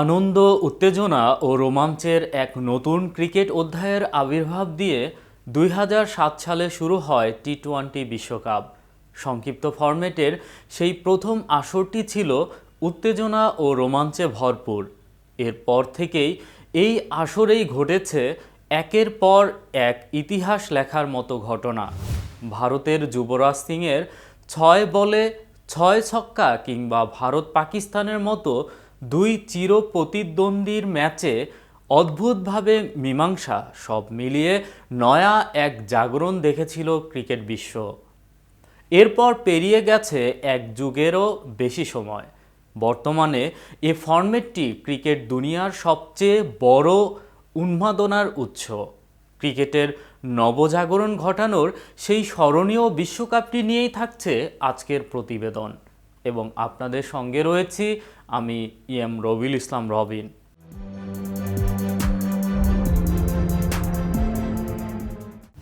আনন্দ, উত্তেজনা ও রোমাঞ্চের এক নতুন ক্রিকেট অধ্যায়ের আবির্ভাব দিয়ে দুই হাজার সাত সালে শুরু হয় টি টোয়েন্টি বিশ্বকাপ। সংক্ষিপ্ত ফরম্যাটের সেই প্রথম আসরটি ছিল উত্তেজনা ও রোমাঞ্চে ভরপুর। এরপর থেকেই এই আসরেই ঘটেছে একের পর এক ইতিহাস লেখার মতো ঘটনা। ভারতের যুবরাজ সিংয়ের ছয় বলে ছয় ছক্কা কিংবা ভারত পাকিস্তানের মতো দুই চির প্রতিদ্বন্দ্বীর ম্যাচে অদ্ভুতভাবে মীমাংসা, সব মিলিয়ে নয়া এক জাগরণ দেখেছিল ক্রিকেট বিশ্ব। এরপর পেরিয়ে গেছে এক যুগেরও বেশি সময়। বর্তমানে এ ফরম্যাটটি ক্রিকেট দুনিয়ার সবচেয়ে বড় উন্মাদনার উৎস। ক্রিকেটের নবজাগরণ ঘটানোর সেই স্মরণীয় বিশ্বকাপটি নিয়েই থাকছে আজকের প্রতিবেদন। এবং আপনাদের সঙ্গে রয়েছি আমি ইএম রবিল ইসলাম রবিন।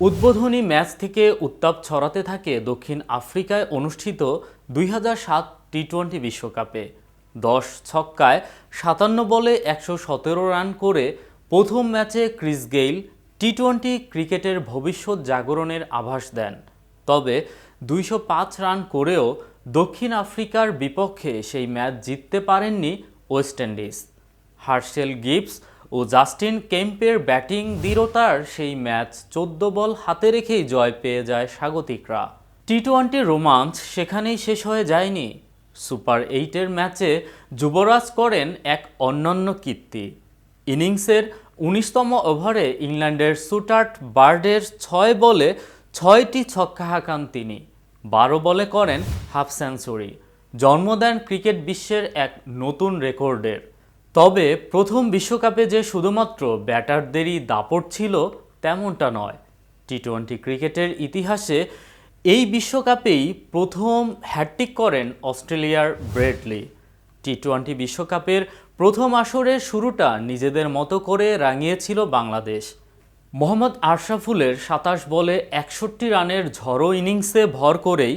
উদ্বোধনী ম্যাচ থেকে উত্তাপ ছড়াতে থাকে দক্ষিণ আফ্রিকায় অনুষ্ঠিত দুই টি টোয়েন্টি বিশ্বকাপে। দশ ছক্কায় সাতান্ন বলে একশো সতেরো রান করে প্রথম ম্যাচে ক্রিস গেইল টি টোয়েন্টি ক্রিকেটের ভবিষ্যৎ জাগরণের আভাস দেন। তবে দুইশো পাঁচ রান করেও দক্ষিণ আফ্রিকার বিপক্ষে সেই ম্যাচ জিততে পারেননি ওয়েস্ট ইন্ডিজ। হার্শেল গিবস ও জাস্টিন কেম্পের ব্যাটিং দৃঢ়তার সেই ম্যাচ চোদ্দ বল হাতে রেখেই জয় পেয়ে যায় স্বাগতিকরা। টি টোয়েন্টি রোমাঞ্চ সেখানেই শেষ হয়ে যায়নি। সুপার এইটের ম্যাচে যুবরাজ করেন এক অন্যান্য কীর্তি। ইনিংসের উনিশতম ওভারে ইংল্যান্ডের সুটার্ট বার্ডের ছয় বলে ছয়টি ছক্কা হাঁকান তিনি। বারো বলে করেন হাফ সেঞ্চুরি। জন্ম দেন ক্রিকেট বিশ্বের এক নতুন রেকর্ডের। তবে প্রথম বিশ্বকাপে যে শুধুমাত্র ব্যাটারদেরই দাপট ছিল, তেমনটা নয়। টি টোয়েন্টি ক্রিকেটের ইতিহাসে এই বিশ্বকাপেই প্রথম হ্যাট্রিক করেন অস্ট্রেলিয়ার ব্রেডলি। টি টোয়েন্টি বিশ্বকাপের প্রথম আসরের শুরুটা নিজেদের মতো করে রাঙিয়েছিল বাংলাদেশ। মোহাম্মদ আশরাফুলের সাতাশ বলে একষট্টি রানের ঝড়ো ইনিংসে ভর করেই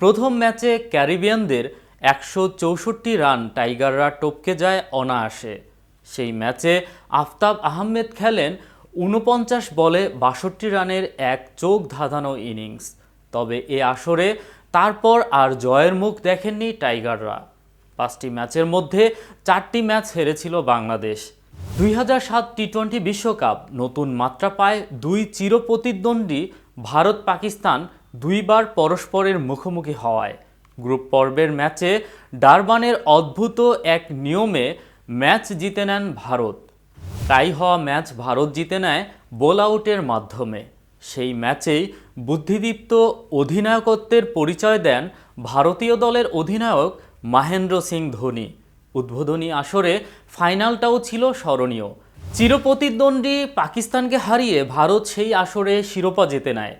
প্রথম ম্যাচে ক্যারিবিয়ানদের একশো চৌষট্টি রান টাইগাররা টপকে যায় অনায়াসে। সেই ম্যাচে আফতাব আহমেদ খেলেন উনপঞ্চাশ বলে বাষট্টি রানের এক চোখ ধাঁধানো ইনিংস। তবে এ আসরে তারপর আর জয়ের মুখ দেখেননি টাইগাররা। পাঁচটি ম্যাচের মধ্যে চারটি ম্যাচ হেরেছিল বাংলাদেশ। দুই হাজার সাত টি টোয়েন্টি বিশ্বকাপ নতুন মাত্রা পায় দুই চিরপ্রতিদ্বন্দ্বী ভারত পাকিস্তান দুইবার পরস্পরের মুখোমুখি হওয়ায়। গ্রুপ পর্বের ম্যাচে ডারবানের অদ্ভুত এক নিয়মে ম্যাচ জিতে নেন ভারত। তাই হওয়া ম্যাচ ভারত জিতে নেয় বোল আউটের মাধ্যমে। সেই ম্যাচেই বুদ্ধিদীপ্ত অধিনায়কত্বের পরিচয় দেন ভারতীয় দলের অধিনায়ক মাহেন্দ্র সিং ধোনি। উদ্বোধনী আসরে ফাইনালটাও ছিল স্মরণীয়। চিরপ্রতিদ্বন্দ্বী পাকিস্তানকে হারিয়ে ভারত সেই আসরে শিরোপা জিতে নেয়।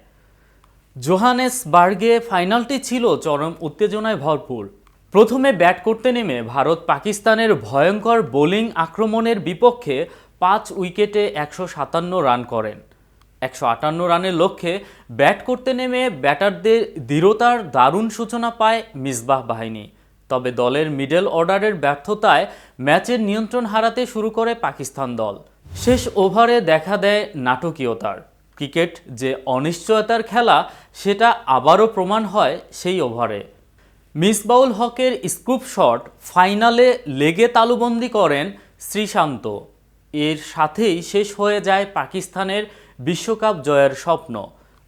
জোহানেসবার্গে ফাইনালটি ছিল চরম উত্তেজনায় ভরপুর। প্রথমে ব্যাট করতে নেমে ভারত পাকিস্তানের ভয়ঙ্কর বোলিং আক্রমণের বিপক্ষে পাঁচ উইকেটে একশো সাতান্ন রান করেন। একশো আটান্ন রানের লক্ষ্যে ব্যাট করতে নেমে ব্যাটারদের দৃঢ়তার দারুণ সূচনা পায় মিসবাহ বাহিনী। তবে দলের মিডল অর্ডারের ব্যর্থতায় ম্যাচের নিয়ন্ত্রণ হারাতে শুরু করে পাকিস্তান দল। শেষ ওভারে দেখা দেয় নাটকীয়তার। ক্রিকেট যে অনিশ্চয়তার খেলা, সেটা আবারও প্রমাণ হয় সেই ওভারে। মিসবাউল হকের স্কুপ শট ফাইনালে লেগে তালুবন্দি করেন শ্রীশান্ত। এর সাথেই শেষ হয়ে যায় পাকিস্তানের বিশ্বকাপ জয়ের স্বপ্ন।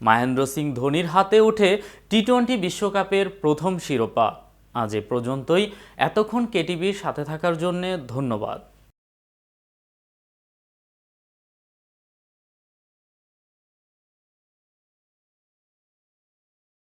মহেন্দ্র সিং ধোনির হাতে ওঠে টি টোয়েন্টি বিশ্বকাপের প্রথম শিরোপা। আজ এ পর্যন্তই। এতক্ষণ কেটিভির সাথে থাকার জন্য ধন্যবাদ।